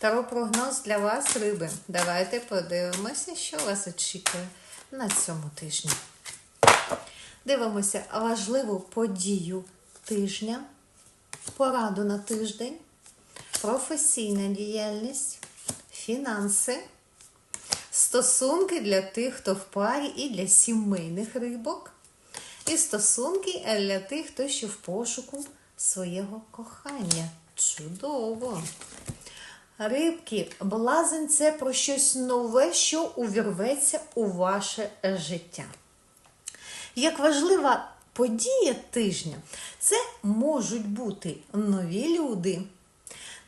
Таро прогноз для вас, риби. Давайте подивимося, що вас очікує на цьому тижні. Дивимося важливу подію тижня, пораду на тиждень, професійна діяльність, фінанси, стосунки для тих, хто в парі, і для сімейних рибок, і стосунки для тих, хто ще в пошуку свого кохання. Чудово! Рибки, блазень це про щось нове, що увірветься у ваше життя. Як важлива подія тижня, це можуть бути нові люди,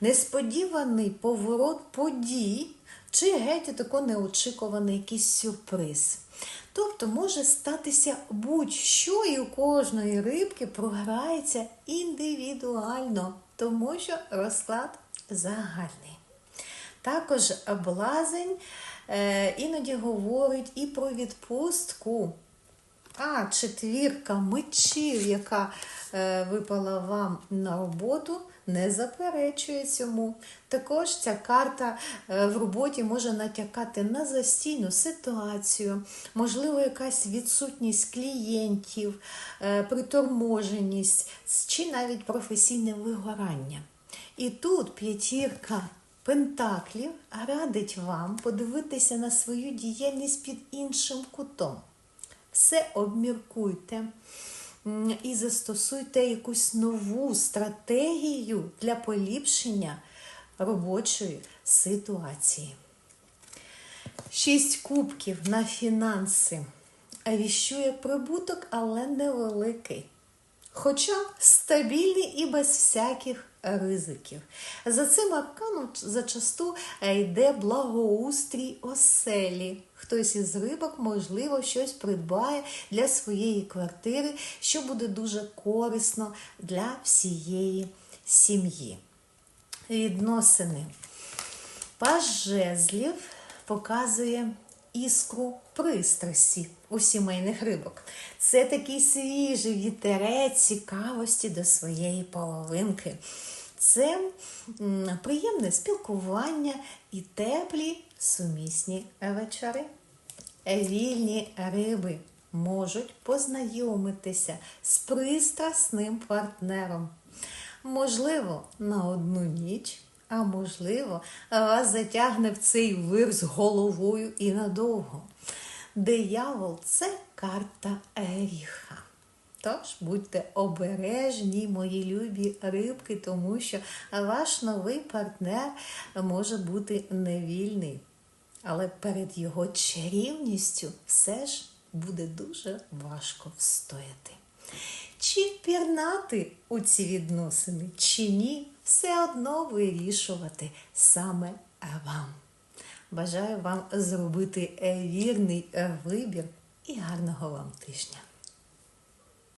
несподіваний поворот подій, чи геть тако неочікуваний якийсь сюрприз. Тобто може статися будь-що, і у кожної рибки програється індивідуально, тому що розклад загальний. Також блазень е, іноді говорить і про відпустку. А четвірка мечів, яка е, випала вам на роботу, не заперечує цьому. Також ця карта е, в роботі може натякати на застійну ситуацію, можливо, якась відсутність клієнтів, е, приторможеність чи навіть професійне вигорання. І тут п'ятірка пентаклів радить вам подивитися на свою діяльність під іншим кутом. Все обміркуйте і застосуйте якусь нову стратегію для поліпшення робочої ситуації. Шість кубків на фінанси віщує прибуток, але невеликий. Хоча стабільний і без всяких ризиків. За цим арканом зачасту йде благоустрій оселі. Хтось із рибок, можливо, щось придбає для своєї квартири, що буде дуже корисно для всієї сім'ї. Відносини. Паж жезлів показує іскру пристрасті у сімейних рибок. Це такий свіжий вітерець цікавості до своєї половинки. Це приємне спілкування і теплі сумісні вечори. Вільні риби можуть познайомитися з пристрасним партнером. Можливо, на одну ніч, а можливо, вас затягне в цей вир з головою і надовго. Диявол це карта Еріха. Тож будьте обережні, мої любі рибки, тому що ваш новий партнер може бути невільний. Але перед його чарівністю все ж буде дуже важко встояти. Чи пірнати у ці відносини, чи ні, все одно вирішувати саме вам. Бажаю вам зробити вірний вибір і гарного вам тижня!